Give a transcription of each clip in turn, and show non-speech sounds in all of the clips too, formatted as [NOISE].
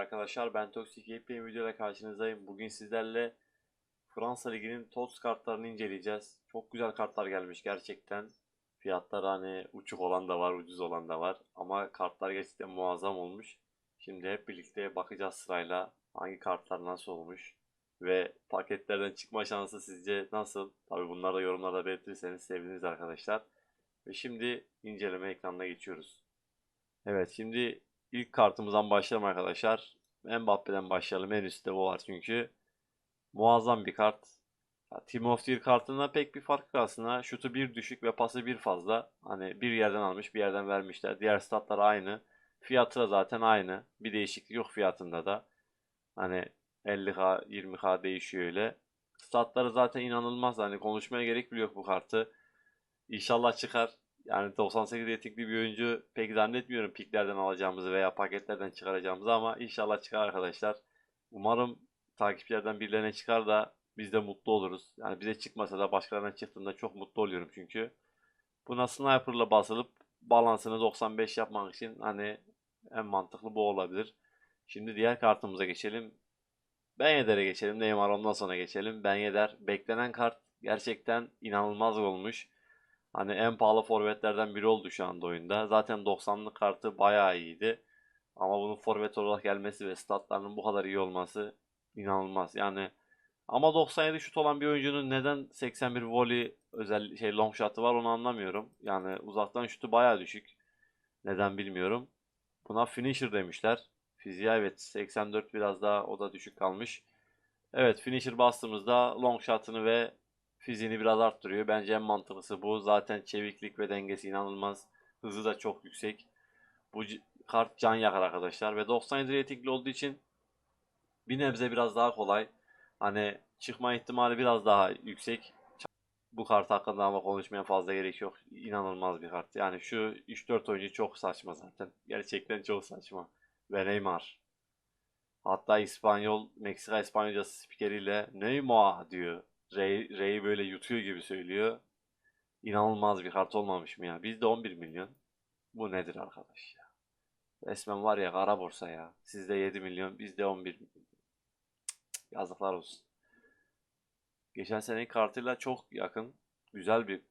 arkadaşlar ben Toxic yepyeni videoyla karşınızdayım. Bugün sizlerle Fransa Ligi'nin TOTS kartlarını inceleyeceğiz. Çok güzel kartlar gelmiş gerçekten. Fiyatlar hani uçuk olan da var, ucuz olan da var. Ama kartlar gerçekten muazzam olmuş. Şimdi hep birlikte bakacağız sırayla hangi kartlar nasıl olmuş. Ve paketlerden çıkma şansı sizce nasıl? Tabi bunları da yorumlarda belirtirseniz seviniriz arkadaşlar. Ve şimdi inceleme ekranına geçiyoruz. Evet şimdi ilk kartımızdan başlayalım arkadaşlar. Mbappe'den başlayalım. En üstte o var çünkü. Muazzam bir kart. Team of the Year kartında pek bir fark yok aslında. Şutu bir düşük ve pası bir fazla. Hani bir yerden almış bir yerden vermişler. Diğer statlar aynı. Fiyatı da zaten aynı. Bir değişiklik yok fiyatında da. Hani 50k 20k değişiyor öyle. Statları zaten inanılmaz. Hani konuşmaya gerek bile yok bu kartı. İnşallah çıkar. Yani 98 ratingli bir oyuncu pek zannetmiyorum piklerden alacağımızı veya paketlerden çıkaracağımızı ama inşallah çıkar arkadaşlar. Umarım takipçilerden birilerine çıkar da biz de mutlu oluruz. Yani bize çıkmasa da başkalarına çıktığında çok mutlu oluyorum çünkü. Buna sniper'la basılıp balansını 95 yapmak için hani en mantıklı bu olabilir. Şimdi diğer kartımıza geçelim. Ben Yeder'e geçelim. Neymar ondan sonra geçelim. Ben Yeder. Beklenen kart gerçekten inanılmaz olmuş. Hani en pahalı forvetlerden biri oldu şu anda oyunda. Zaten 90'lık kartı bayağı iyiydi. Ama bunun forvet olarak gelmesi ve statlarının bu kadar iyi olması inanılmaz. Yani ama 97 şut olan bir oyuncunun neden 81 volley özel şey long shot'ı var onu anlamıyorum. Yani uzaktan şutu bayağı düşük. Neden bilmiyorum. Buna finisher demişler. Fiziğe evet 84 biraz daha o da düşük kalmış. Evet finisher bastığımızda long shot'ını ve fiziğini biraz arttırıyor. Bence en mantıklısı bu. Zaten çeviklik ve dengesi inanılmaz. Hızı da çok yüksek. Bu kart can yakar arkadaşlar. Ve 97 ratingli olduğu için bir nebze biraz daha kolay. Hani çıkma ihtimali biraz daha yüksek. Bu kart hakkında ama konuşmaya fazla gerek yok. İnanılmaz bir kart. Yani şu 3-4 oyuncu çok saçma zaten. Gerçekten çok saçma. Ve Neymar. Hatta İspanyol, Meksika İspanyolcası spikeriyle Neymar diyor. Ray, Ray'i böyle yutuyor gibi söylüyor. İnanılmaz bir kart olmamış mı ya? Bizde 11 milyon. Bu nedir arkadaş ya? Resmen var ya kara borsa ya. Sizde 7 milyon, bizde 11 milyon. Cık, Yazıklar olsun. Geçen senenin kartıyla çok yakın. Güzel bir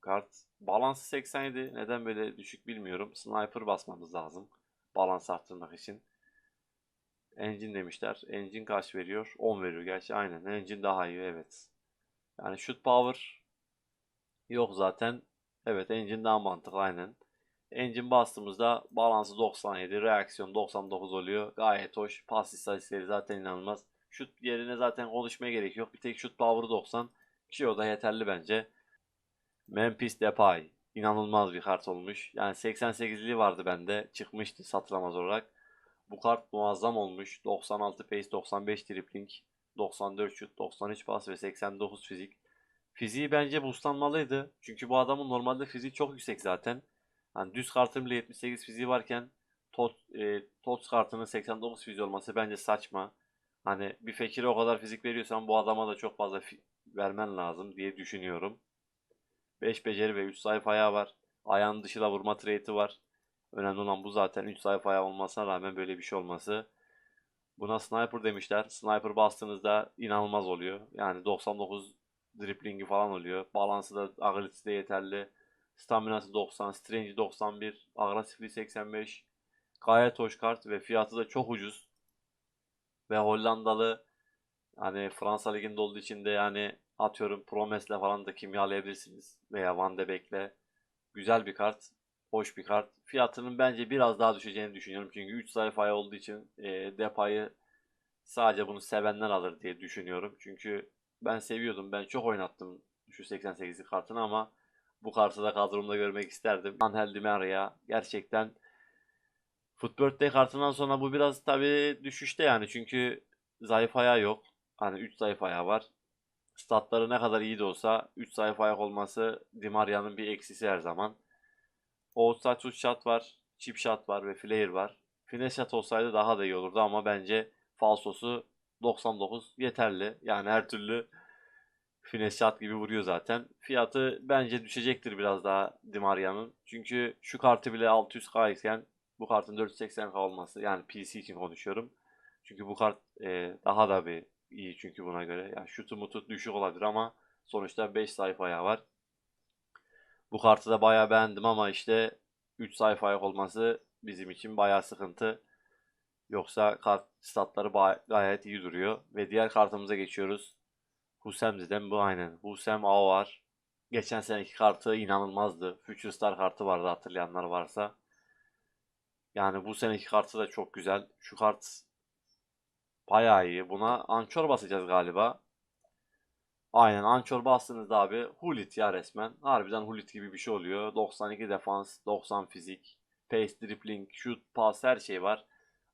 kart. Balansı 87. Neden böyle düşük bilmiyorum. Sniper basmamız lazım. Balans arttırmak için. Engine demişler. Engine kaç veriyor? 10 veriyor gerçi aynen. Engine daha iyi evet. Yani shoot power yok zaten. Evet engine daha mantıklı aynen. Engine bastığımızda balansı 97, reaksiyon 99 oluyor. Gayet hoş. Pas istatistikleri zaten inanılmaz. Şut yerine zaten konuşmaya gerek yok. Bir tek şut power'ı 90 ki o da yeterli bence. Memphis Depay. inanılmaz bir kart olmuş. Yani 88'li vardı bende. Çıkmıştı satılamaz olarak. Bu kart muazzam olmuş. 96 pace, 95 dribbling, 94 şut, 93 pas ve 89 fizik. Fiziği bence boostlanmalıydı. Çünkü bu adamın normalde fiziği çok yüksek zaten. Hani düz kartın bile 78 fiziği varken tot, e, TOTS kartının 89 fiziği olması bence saçma. Hani bir Fekir'e o kadar fizik veriyorsan bu adama da çok fazla vermen lazım diye düşünüyorum. 5 beceri ve 3 zayıf ayağı var. Ayağın dışıyla vurma trade'i var. Önemli olan bu zaten. 3 zayıf ayağı olmasına rağmen böyle bir şey olması. Buna sniper demişler. Sniper bastığınızda inanılmaz oluyor. Yani 99 driblingi falan oluyor. Balansı da agilitesi de yeterli. Staminası 90, strange'i 91, agresifliği 85. Gayet hoş kart ve fiyatı da çok ucuz. Ve Hollandalı hani Fransa Ligi'nde olduğu için de yani atıyorum Promes'le falan da kimyalayabilirsiniz. Veya Van de Beek'le. Güzel bir kart. Hoş bir kart. Fiyatının bence biraz daha düşeceğini düşünüyorum. Çünkü 3 sayfaya olduğu için e, Depay'ı sadece bunu sevenler alır diye düşünüyorum. Çünkü ben seviyordum. Ben çok oynattım şu 88'lik kartını ama bu kartı da kadromda görmek isterdim. Angel Di Maria gerçekten Footbirthday kartından sonra bu biraz tabii düşüşte yani. Çünkü zayıf ayağı yok. Hani 3 zayıf ayağı var. Statları ne kadar iyi de olsa 3 zayıf ayak olması Di Maria'nın bir eksisi her zaman. Outside shoot shot var, chip shot var ve flare var. Finesse shot olsaydı daha da iyi olurdu ama bence falsosu 99 yeterli. Yani her türlü finesse shot gibi vuruyor zaten. Fiyatı bence düşecektir biraz daha Di Maria'nın. Çünkü şu kartı bile 600k iken bu kartın 480k olması yani PC için konuşuyorum. Çünkü bu kart e, daha da bir iyi çünkü buna göre. Yani şutu mutu düşük olabilir ama sonuçta 5 sayfaya var. Bu kartı da bayağı beğendim ama işte 3 sayfaya olması bizim için bayağı sıkıntı. Yoksa kart statları gayet iyi duruyor. Ve diğer kartımıza geçiyoruz. Husemzi'den bu aynen. Husem var. Geçen seneki kartı inanılmazdı. Future Star kartı vardı hatırlayanlar varsa. Yani bu seneki kartı da çok güzel. Şu kart bayağı iyi. Buna ançor basacağız galiba. Aynen ançor bastığınızda abi Hulit ya resmen. Harbiden Hulit gibi bir şey oluyor. 92 defans, 90 fizik, pace, dribbling, shoot, pass her şey var.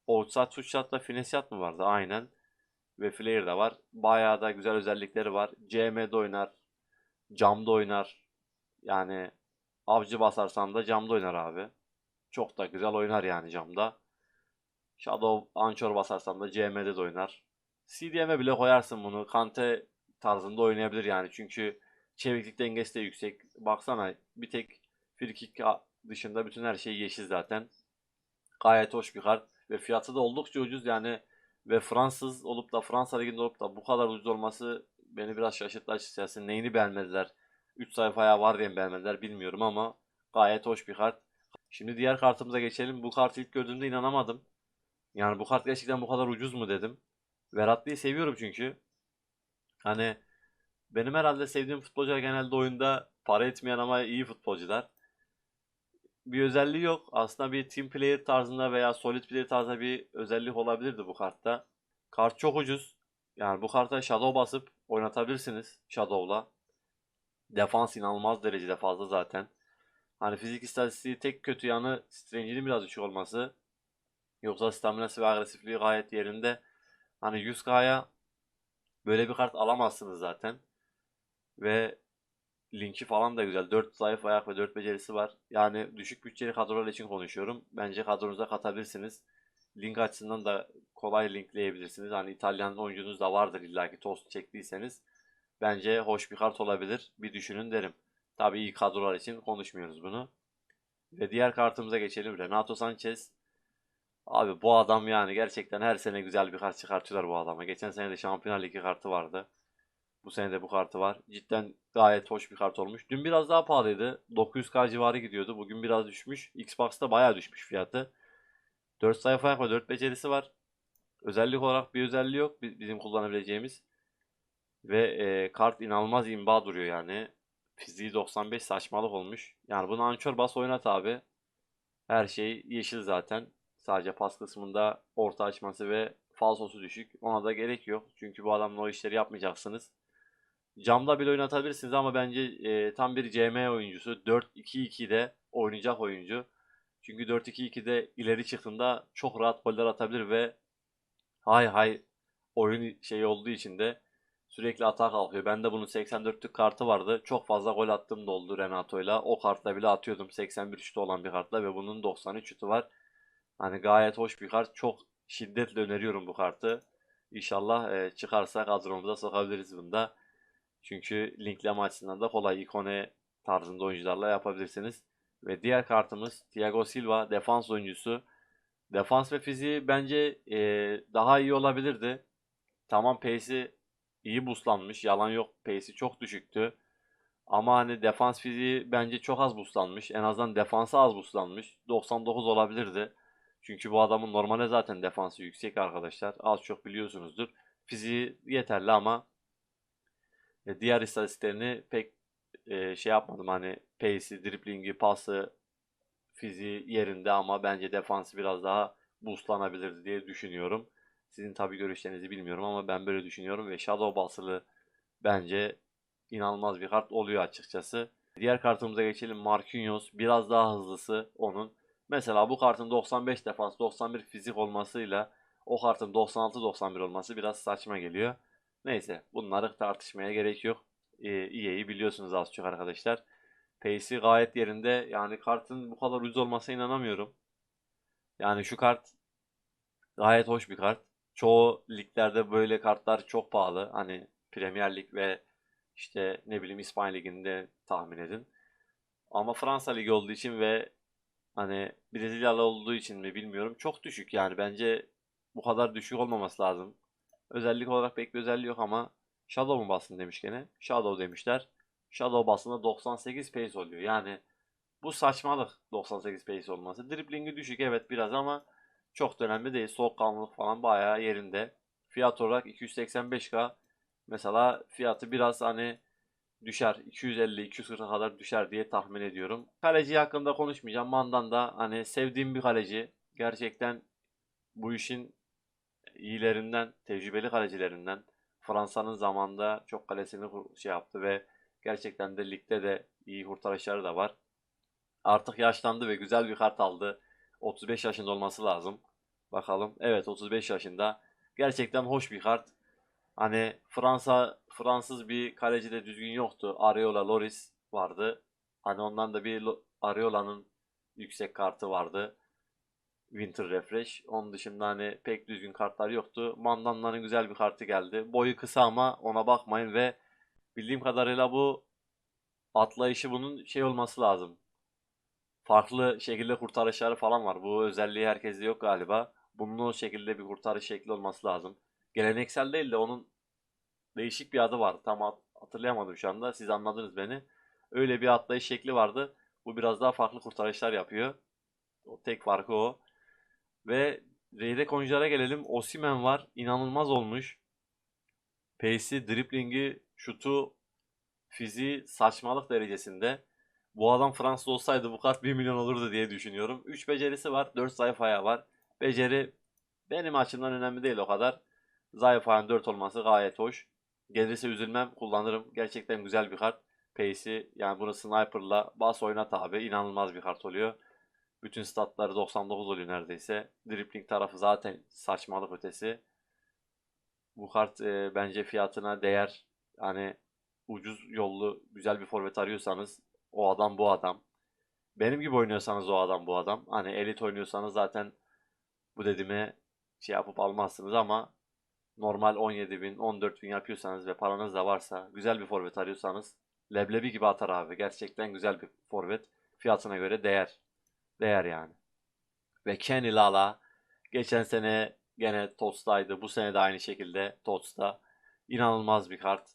Outside shoot shot'la finesse shot mı vardı? Aynen. Ve flare de var. Bayağı da güzel özellikleri var. CM'de oynar. Camda oynar. Yani avcı basarsan da camda oynar abi. Çok da güzel oynar yani camda. Shadow Anchor basarsan da CM'de de oynar. CDM'e bile koyarsın bunu. Kante tarzında oynayabilir yani. Çünkü çeviklik dengesi de yüksek. Baksana bir tek free kick dışında bütün her şey yeşil zaten. Gayet hoş bir kart. Ve fiyatı da oldukça ucuz yani. Ve Fransız olup da Fransa Ligi'nde olup da bu kadar ucuz olması beni biraz şaşırttı açıkçası. Neyini beğenmediler? 3 sayfaya var diye beğenmediler bilmiyorum ama gayet hoş bir kart. Şimdi diğer kartımıza geçelim. Bu kartı ilk gördüğümde inanamadım. Yani bu kart gerçekten bu kadar ucuz mu dedim. Verratti'yi seviyorum çünkü. Hani benim herhalde sevdiğim futbolcular genelde oyunda para etmeyen ama iyi futbolcular. Bir özelliği yok. Aslında bir team player tarzında veya solid player tarzında bir özellik olabilirdi bu kartta. Kart çok ucuz. Yani bu karta Shadow basıp oynatabilirsiniz Shadow'la. Defans inanılmaz derecede fazla zaten. Hani fizik istatistiği tek kötü yanı Strange'in biraz düşük olması. Yoksa staminası ve agresifliği gayet yerinde. Hani 100k'ya böyle bir kart alamazsınız zaten. Ve linki falan da güzel. 4 zayıf ayak ve 4 becerisi var. Yani düşük bütçeli kadrolar için konuşuyorum. Bence kadronuza katabilirsiniz. Link açısından da kolay linkleyebilirsiniz. Hani İtalyan oyuncunuz da vardır illaki tost çektiyseniz. Bence hoş bir kart olabilir. Bir düşünün derim. Tabii iyi kadrolar için konuşmuyoruz bunu. Ve diğer kartımıza geçelim. Renato Sanchez. Abi bu adam yani gerçekten her sene güzel bir kart çıkartıyorlar bu adama. Geçen sene de Şampiyonlar Ligi kartı vardı. Bu sene de bu kartı var. Cidden gayet hoş bir kart olmuş. Dün biraz daha pahalıydı. 900k civarı gidiyordu. Bugün biraz düşmüş. Xbox'ta bayağı düşmüş fiyatı. 4 sayfa ve 4 becerisi var. Özellik olarak bir özelliği yok bizim kullanabileceğimiz. Ve e, kart inanılmaz imba duruyor yani. Fiziği 95 saçmalık olmuş. Yani bunu ançor bas oynat abi. Her şey yeşil zaten. Sadece pas kısmında orta açması ve falsosu düşük. Ona da gerek yok. Çünkü bu adamla o işleri yapmayacaksınız. Camda bile oynatabilirsiniz ama bence e, tam bir CM oyuncusu. 4-2-2'de oynayacak oyuncu. Çünkü 4-2-2'de ileri çıktığında çok rahat goller atabilir ve hay hay oyun şey olduğu için de sürekli atağa kalkıyor. Bende bunun 84'lük kartı vardı. Çok fazla gol attığım da oldu Renato'yla. O kartla bile atıyordum. 81 şutu olan bir kartla ve bunun 93 şutu var. Hani gayet hoş bir kart. Çok şiddetle öneriyorum bu kartı. İnşallah e, çıkarsa kadromuza sokabiliriz bunda. Çünkü linkleme açısından da kolay ikone tarzında oyuncularla yapabilirsiniz. Ve diğer kartımız Thiago Silva defans oyuncusu. Defans ve fiziği bence e, daha iyi olabilirdi. Tamam pace'i iyi buslanmış. Yalan yok. Pace'i çok düşüktü. Ama hani defans fiziği bence çok az buslanmış. En azından defansı az buslanmış. 99 olabilirdi. Çünkü bu adamın normalde zaten defansı yüksek arkadaşlar. Az çok biliyorsunuzdur. Fiziği yeterli ama e, diğer istatistiklerini pek e, şey yapmadım. Hani pace'i, driblingi, pası, fiziği yerinde ama bence defansı biraz daha boostlanabilirdi diye düşünüyorum. Sizin tabi görüşlerinizi bilmiyorum ama ben böyle düşünüyorum ve Shadow basılı bence inanılmaz bir kart oluyor açıkçası. Diğer kartımıza geçelim. Marquinhos biraz daha hızlısı onun. Mesela bu kartın 95 defans, 91 fizik olmasıyla o kartın 96-91 olması biraz saçma geliyor. Neyse bunları tartışmaya gerek yok. Ee, EA'yi biliyorsunuz az çok arkadaşlar. Pace'i gayet yerinde. Yani kartın bu kadar ucuz olmasına inanamıyorum. Yani şu kart gayet hoş bir kart. Çoğu liglerde böyle kartlar çok pahalı. Hani Premier Lig ve işte ne bileyim İspanya Ligi'nde tahmin edin. Ama Fransa Ligi olduğu için ve hani Brezilyalı olduğu için mi bilmiyorum çok düşük yani bence bu kadar düşük olmaması lazım. Özellik olarak pek bir özelliği yok ama Shadow mu basın demiş gene. Shadow demişler. Shadow basında 98 pace oluyor. Yani bu saçmalık 98 pace olması. Driblingi düşük evet biraz ama çok da önemli değil. Soğukkanlılık falan bayağı yerinde. Fiyat olarak 285k. Mesela fiyatı biraz hani düşer. 250-240'a kadar düşer diye tahmin ediyorum. Kaleci hakkında konuşmayacağım. Mandan da hani sevdiğim bir kaleci. Gerçekten bu işin iyilerinden, tecrübeli kalecilerinden. Fransa'nın zamanında çok kalesini şey yaptı ve gerçekten de ligde de iyi kurtarışları da var. Artık yaşlandı ve güzel bir kart aldı. 35 yaşında olması lazım. Bakalım. Evet 35 yaşında. Gerçekten hoş bir kart. Hani Fransa Fransız bir kaleci de düzgün yoktu. Areola Loris vardı. Hani ondan da bir Areola'nın yüksek kartı vardı. Winter Refresh. Onun dışında hani pek düzgün kartlar yoktu. Mandanların güzel bir kartı geldi. Boyu kısa ama ona bakmayın ve bildiğim kadarıyla bu atlayışı bunun şey olması lazım. Farklı şekilde kurtarışları falan var. Bu özelliği herkeste yok galiba. Bunun o şekilde bir kurtarış şekli olması lazım. Geleneksel değil de onun değişik bir adı vardı. Tam hat- hatırlayamadım şu anda. Siz anladınız beni. Öyle bir atlayış şekli vardı. Bu biraz daha farklı kurtarışlar yapıyor. O tek farkı o. Ve yedek oyunculara gelelim. Osimhen var. İnanılmaz olmuş. Pace'i, driblingi, şutu, fiziği saçmalık derecesinde. Bu adam Fransız olsaydı bu kart 1 milyon olurdu diye düşünüyorum. 3 becerisi var. 4 zayıf ayağı var. Beceri benim açımdan önemli değil o kadar. Zayıf ayağın 4 olması gayet hoş. Gelirse üzülmem kullanırım. Gerçekten güzel bir kart. Pace'i yani bunu sniper'la bas oynat abi. inanılmaz bir kart oluyor. Bütün statları 99 oluyor neredeyse. Dribbling tarafı zaten saçmalık ötesi. Bu kart e, bence fiyatına değer. Hani ucuz yollu güzel bir forvet arıyorsanız o adam bu adam. Benim gibi oynuyorsanız o adam bu adam. Hani elit oynuyorsanız zaten bu dediğime şey yapıp almazsınız ama normal 17 bin 14 bin yapıyorsanız ve paranız da varsa güzel bir forvet arıyorsanız leblebi gibi atar abi. Gerçekten güzel bir forvet. Fiyatına göre değer. Değer yani. Ve Kenny Lala geçen sene gene Tots'taydı. Bu sene de aynı şekilde Tots'ta. İnanılmaz bir kart.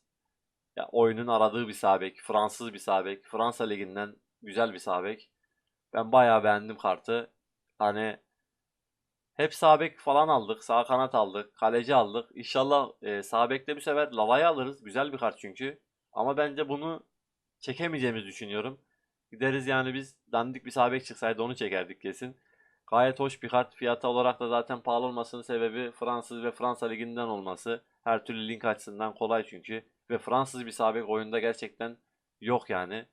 Ya oyunun aradığı bir sağ bek. Fransız bir sağ bek. Fransa Ligi'nden güzel bir sağ bek. Ben bayağı beğendim kartı. Hani hep sağ bek falan aldık. Sağ kanat aldık. Kaleci aldık. İnşallah e, sağ bekte bu sefer Lava'yı alırız. Güzel bir kart çünkü. Ama bence bunu çekemeyeceğimizi düşünüyorum. Gideriz yani biz dandik bir sağ bek çıksaydı onu çekerdik kesin. Gayet hoş bir kart. Fiyatı olarak da zaten pahalı olmasının sebebi Fransız ve Fransa Ligi'nden olması. Her türlü link açısından kolay çünkü. Ve Fransız bir sağ bek oyunda gerçekten yok yani.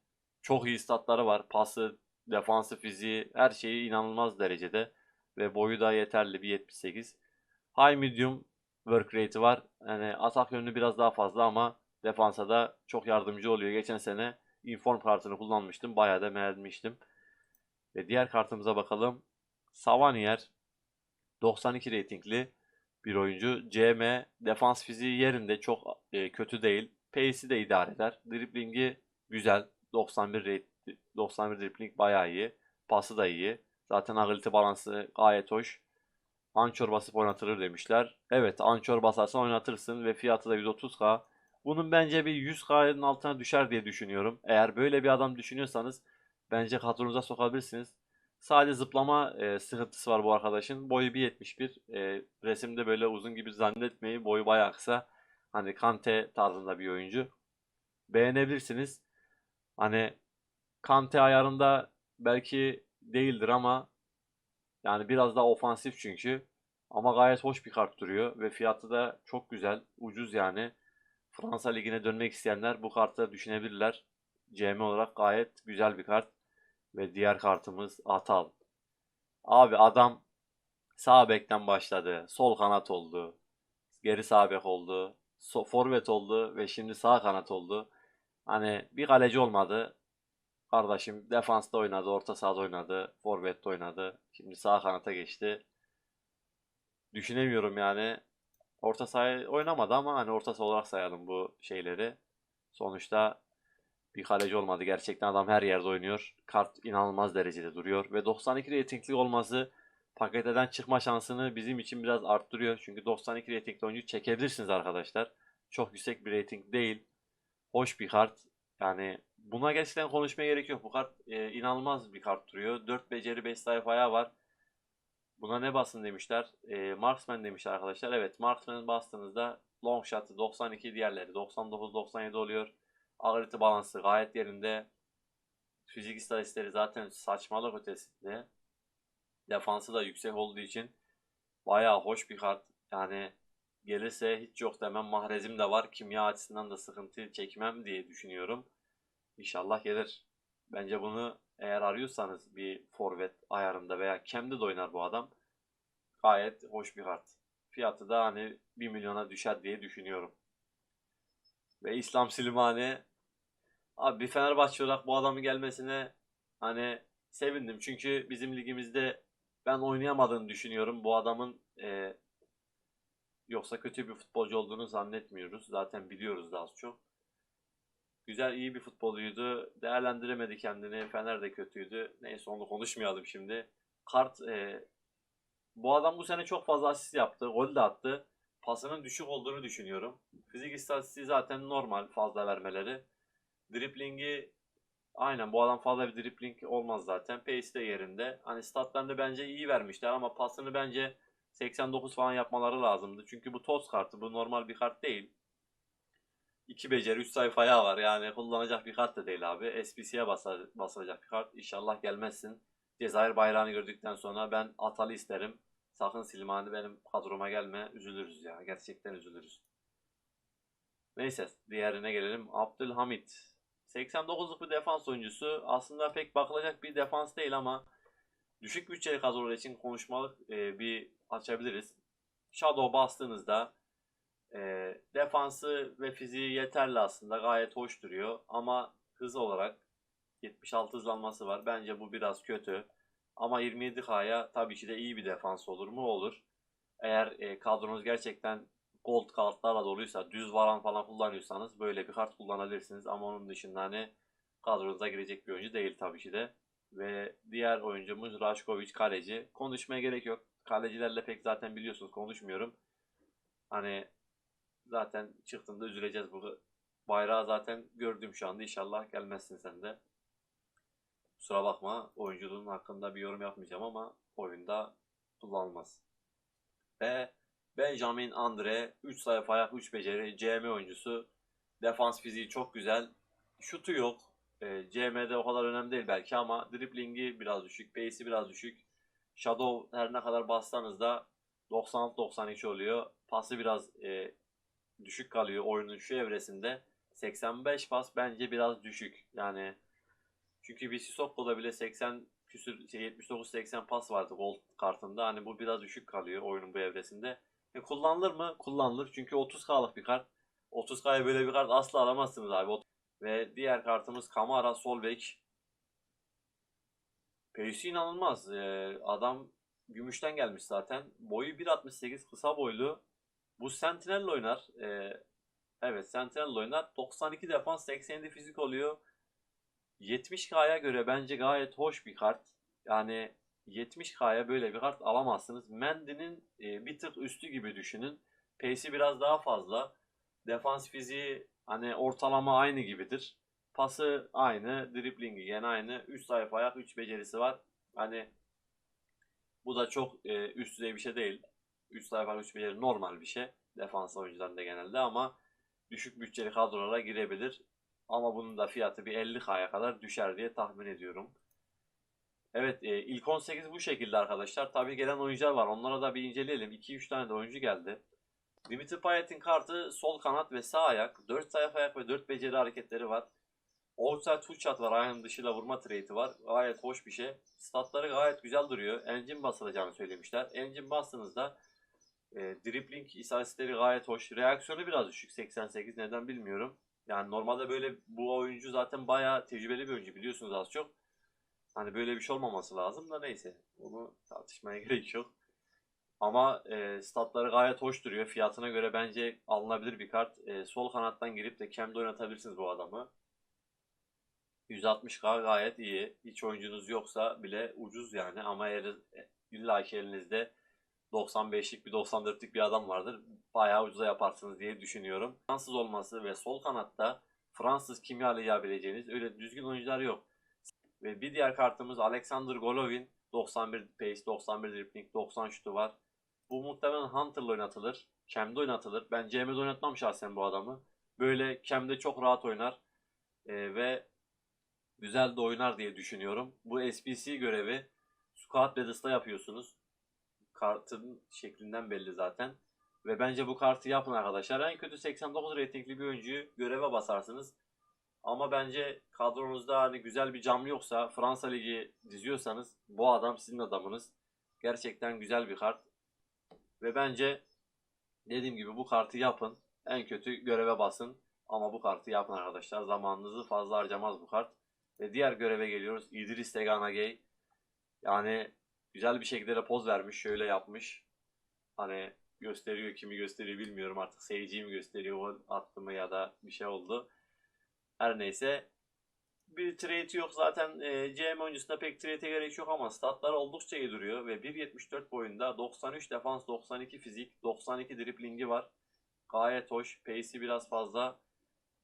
Çok iyi statları var. Pası, defansı, fiziği her şeyi inanılmaz derecede. Ve boyu da yeterli bir 78. High medium work rate'i var. Yani atak yönü biraz daha fazla ama defansa da çok yardımcı oluyor. Geçen sene inform kartını kullanmıştım. Bayağı da beğenmiştim. Ve diğer kartımıza bakalım. Savanier 92 reytingli bir oyuncu. CM defans fiziği yerinde çok e, kötü değil. Pace'i de idare eder. Driblingi güzel. 91 rate, 91 dribbling bayağı iyi. Pası da iyi. Zaten agility balansı gayet hoş. Ançor basıp oynatılır demişler. Evet ançor basarsan oynatırsın ve fiyatı da 130k. Bunun bence bir 100k'nın altına düşer diye düşünüyorum. Eğer böyle bir adam düşünüyorsanız bence kadronuza sokabilirsiniz. Sadece zıplama e, sıkıntısı var bu arkadaşın. Boyu 1.71. E, resimde böyle uzun gibi zannetmeyin. Boyu bayağı kısa. Hani Kante tarzında bir oyuncu. Beğenebilirsiniz. Hani Kante ayarında belki değildir ama yani biraz daha ofansif çünkü. Ama gayet hoş bir kart duruyor ve fiyatı da çok güzel. Ucuz yani. Fransa Ligi'ne dönmek isteyenler bu kartı düşünebilirler. CM olarak gayet güzel bir kart. Ve diğer kartımız Atal. Abi adam sağ bekten başladı. Sol kanat oldu. Geri sağ bek oldu. So forvet oldu ve şimdi sağ kanat oldu. Hani bir kaleci olmadı. Kardeşim defansta oynadı, orta sahada oynadı, forvette oynadı. Şimdi sağ kanata geçti. Düşünemiyorum yani. Orta sahaya oynamadı ama hani orta saha olarak sayalım bu şeyleri. Sonuçta bir kaleci olmadı. Gerçekten adam her yerde oynuyor. Kart inanılmaz derecede duruyor. Ve 92 reytingli olması paketeden çıkma şansını bizim için biraz arttırıyor. Çünkü 92 ratingli oyuncu çekebilirsiniz arkadaşlar. Çok yüksek bir rating değil. Hoş bir kart. Yani buna gerçekten konuşmaya gerek yok. Bu kart e, inanılmaz bir kart duruyor. 4 beceri 5 sayfaya var. Buna ne basın demişler? E, Marksman demişler arkadaşlar. Evet Marksman'ı bastığınızda long shot'ı 92 diğerleri 99-97 oluyor. Agility balansı gayet yerinde. Fizik istatistikleri zaten saçmalık ötesinde. Defansı da yüksek olduğu için bayağı hoş bir kart. Yani gelirse hiç yok demem. Mahrezim de var. Kimya açısından da sıkıntı çekmem diye düşünüyorum. İnşallah gelir. Bence bunu eğer arıyorsanız bir forvet ayarında veya Kem'de de oynar bu adam. Gayet hoş bir kart. Fiyatı da hani 1 milyona düşer diye düşünüyorum. Ve İslam Silimani abi bir Fenerbahçe olarak bu adamın gelmesine hani sevindim. Çünkü bizim ligimizde ben oynayamadığını düşünüyorum. Bu adamın e, yoksa kötü bir futbolcu olduğunu zannetmiyoruz. Zaten biliyoruz da az çok. Güzel iyi bir futbolcuydu. Değerlendiremedi kendini. Fener de kötüydü. Neyse onu konuşmayalım şimdi. Kart e, bu adam bu sene çok fazla asist yaptı. Gol de attı. Pasının düşük olduğunu düşünüyorum. Fizik istatistiği zaten normal fazla vermeleri. Driplingi aynen bu adam fazla bir dripling olmaz zaten. Pace de yerinde. Hani statlarını bence iyi vermişler ama pasını bence 89 falan yapmaları lazımdı. Çünkü bu toz kartı. Bu normal bir kart değil. 2 beceri 3 sayfaya var. Yani kullanacak bir kart da değil abi. SPC'ye basılacak bir kart. İnşallah gelmezsin. Cezayir bayrağını gördükten sonra ben Atalı isterim. Sakın Silmani benim kadroma gelme. Üzülürüz ya. Gerçekten üzülürüz. Neyse diğerine gelelim. Abdülhamit. 89'luk bir defans oyuncusu. Aslında pek bakılacak bir defans değil ama düşük bütçeli kadrolar için konuşmalık e, bir açabiliriz. Shadow bastığınızda e, defansı ve fiziği yeterli aslında. Gayet hoş duruyor. Ama hız olarak 76 hızlanması var. Bence bu biraz kötü. Ama 27K'ya tabii ki de iyi bir defans olur mu? Olur. Eğer e, kadronuz gerçekten gold kartlarla doluysa, düz varan falan kullanıyorsanız böyle bir kart kullanabilirsiniz. Ama onun dışında hani kadronuza girecek bir oyuncu değil tabii ki de. Ve diğer oyuncumuz Rashkovic kaleci. Konuşmaya gerek yok. Kalecilerle pek zaten biliyorsunuz konuşmuyorum. Hani zaten çıktığında üzüleceğiz bu bayrağı zaten gördüm şu anda. İnşallah gelmezsin sen de. Kusura bakma oyunculuğun hakkında bir yorum yapmayacağım ama oyunda kullanılmaz. Ve Benjamin Andre 3 sayfa ayak 3 beceri CM oyuncusu. Defans fiziği çok güzel. Şutu yok. E, CM'de o kadar önemli değil belki ama driblingi biraz düşük. Pace'i biraz düşük. Shadow her ne kadar bassanız da 96-92 oluyor. Pası biraz e, düşük kalıyor oyunun şu evresinde. 85 pas bence biraz düşük. Yani çünkü bir Sissoko bile 80 küsür 79-80 şey, pas vardı gol kartında. Hani bu biraz düşük kalıyor oyunun bu evresinde. E, kullanılır mı? Kullanılır. Çünkü 30K'lık bir kart. 30K'ya böyle bir kart asla alamazsınız abi. Ve diğer kartımız Kamara Solbek. Pace'i inanılmaz. Ee, adam gümüşten gelmiş zaten. Boyu 1.68 kısa boylu. Bu Sentinel oynar. Ee, evet Sentinel oynar. 92 defans 87 fizik oluyor. 70K'ya göre bence gayet hoş bir kart. Yani 70K'ya böyle bir kart alamazsınız. Mendy'nin e, bir tık üstü gibi düşünün. Pace'i biraz daha fazla. Defans fiziği hani ortalama aynı gibidir. Pası aynı, driblingi yine aynı. 3 sayfa ayak, 3 becerisi var. Hani bu da çok e, üst düzey bir şey değil. 3 sayfa 3 beceri normal bir şey. Defans oyuncularında genelde ama düşük bütçeli kadrolara girebilir. Ama bunun da fiyatı bir 50K'ya kadar düşer diye tahmin ediyorum. Evet e, ilk 18 bu şekilde arkadaşlar. Tabi gelen oyuncular var. Onlara da bir inceleyelim. 2-3 tane de oyuncu geldi. Dimitri Payet'in kartı sol kanat ve sağ ayak. 4 sayfa ayak ve 4 beceri hareketleri var. Outside full shot var. Ayağının dışıyla vurma trade'i var. Gayet hoş bir şey. Statları gayet güzel duruyor. Engine basılacağını söylemişler. Engine bastığınızda e, dribbling istatistikleri gayet hoş. Reaksiyonu biraz düşük. 88 neden bilmiyorum. Yani normalde böyle bu oyuncu zaten bayağı tecrübeli bir oyuncu biliyorsunuz az çok. Hani böyle bir şey olmaması lazım da neyse. Onu tartışmaya [LAUGHS] gerek yok. Ama e, statları gayet hoş duruyor. Fiyatına göre bence alınabilir bir kart. E, sol kanattan girip de Kem'de oynatabilirsiniz bu adamı. 160k gayet iyi. Hiç oyuncunuz yoksa bile ucuz yani ama eğer illa ki elinizde 95'lik bir 94'lük bir adam vardır. Bayağı ucuza yaparsınız diye düşünüyorum. Fransız olması ve sol kanatta Fransız kimyalayabileceğiniz öyle düzgün oyuncular yok. Ve bir diğer kartımız Alexander Golovin. 91 pace, 91 dribbling, 90 şutu var. Bu muhtemelen Hunter'la oynatılır. Cam'de oynatılır. Ben CM'de oynatmam şahsen bu adamı. Böyle Cam'de çok rahat oynar. Ee, ve güzel de oynar diye düşünüyorum. Bu SPC görevi Squad Battle'da yapıyorsunuz. Kartın şeklinden belli zaten. Ve bence bu kartı yapın arkadaşlar. En kötü 89 ratingli bir oyuncuyu göreve basarsınız. Ama bence kadronuzda hani güzel bir cam yoksa Fransa Ligi diziyorsanız bu adam sizin adamınız. Gerçekten güzel bir kart. Ve bence dediğim gibi bu kartı yapın. En kötü göreve basın. Ama bu kartı yapın arkadaşlar. Zamanınızı fazla harcamaz bu kart. Ve diğer göreve geliyoruz. İdris Teganagay. Yani güzel bir şekilde de poz vermiş. Şöyle yapmış. Hani gösteriyor kimi gösteriyor bilmiyorum artık. Seyirciyi mi gösteriyor o attı mı ya da bir şey oldu. Her neyse. Bir trade yok zaten e, CM oyuncusunda pek trade'e gerek yok ama statları oldukça iyi duruyor ve 1.74 boyunda 93 defans 92 fizik 92 driblingi var. Gayet hoş. Pace'i biraz fazla.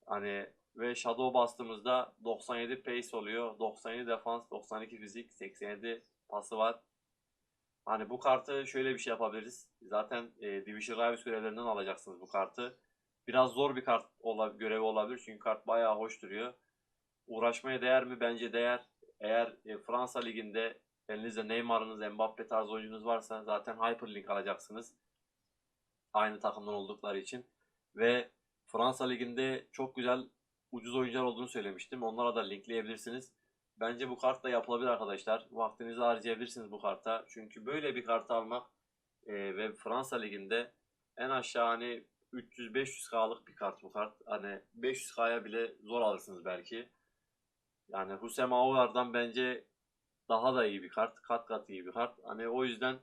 Hani ve shadow bastığımızda 97 pace oluyor. 97 defans 92 fizik 87 pası var. Hani bu kartı şöyle bir şey yapabiliriz. Zaten e, Division Rivals görevlerinden alacaksınız bu kartı. Biraz zor bir kart ola, görevi olabilir çünkü kart bayağı hoş duruyor. Uğraşmaya değer mi? Bence değer. Eğer e, Fransa Ligi'nde elinizde Neymar'ınız, Mbappe tarzı oyuncunuz varsa zaten Hyperlink alacaksınız. Aynı takımdan oldukları için. Ve Fransa Ligi'nde çok güzel ucuz oyuncular olduğunu söylemiştim. Onlara da linkleyebilirsiniz. Bence bu kart da yapılabilir arkadaşlar. Vaktinizi harcayabilirsiniz bu karta. Çünkü böyle bir kartı almak e, ve Fransa Ligi'nde en aşağı hani 300-500k'lık bir kart bu kart. Hani 500k'ya bile zor alırsınız belki. Yani Husem Aouar'dan bence daha da iyi bir kart. Kat kat iyi bir kart. Hani o yüzden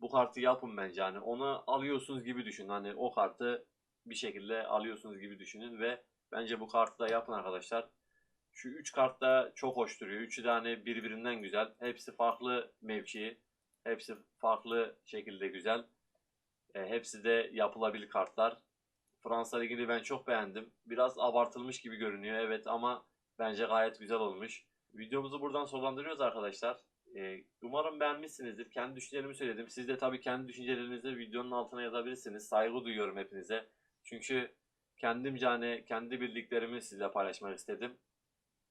bu kartı yapın bence. Hani onu alıyorsunuz gibi düşünün. Hani o kartı bir şekilde alıyorsunuz gibi düşünün ve bence bu kartı da yapın arkadaşlar. Şu 3 kart da çok hoş duruyor. Üçü de hani birbirinden güzel. Hepsi farklı mevki. Hepsi farklı şekilde güzel. E, hepsi de yapılabilir kartlar. Fransa Ligi'ni ben çok beğendim. Biraz abartılmış gibi görünüyor evet ama bence gayet güzel olmuş. Videomuzu buradan sonlandırıyoruz arkadaşlar. E, umarım beğenmişsinizdir. Kendi düşüncelerimi söyledim. Siz de tabii kendi düşüncelerinizi videonun altına yazabilirsiniz. Saygı duyuyorum hepinize. Çünkü kendimce hani kendi bildiklerimi sizle paylaşmak istedim.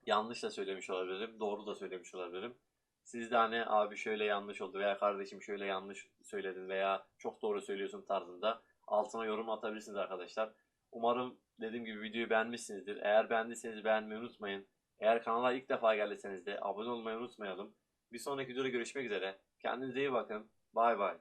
Yanlış da söylemiş olabilirim. Doğru da söylemiş olabilirim. Siz de hani abi şöyle yanlış oldu veya kardeşim şöyle yanlış söyledin veya çok doğru söylüyorsun tarzında altına yorum atabilirsiniz arkadaşlar. Umarım dediğim gibi videoyu beğenmişsinizdir. Eğer beğendiyseniz beğenmeyi unutmayın. Eğer kanala ilk defa geldiyseniz de abone olmayı unutmayalım. Bir sonraki videoda görüşmek üzere. Kendinize iyi bakın. Bay bay.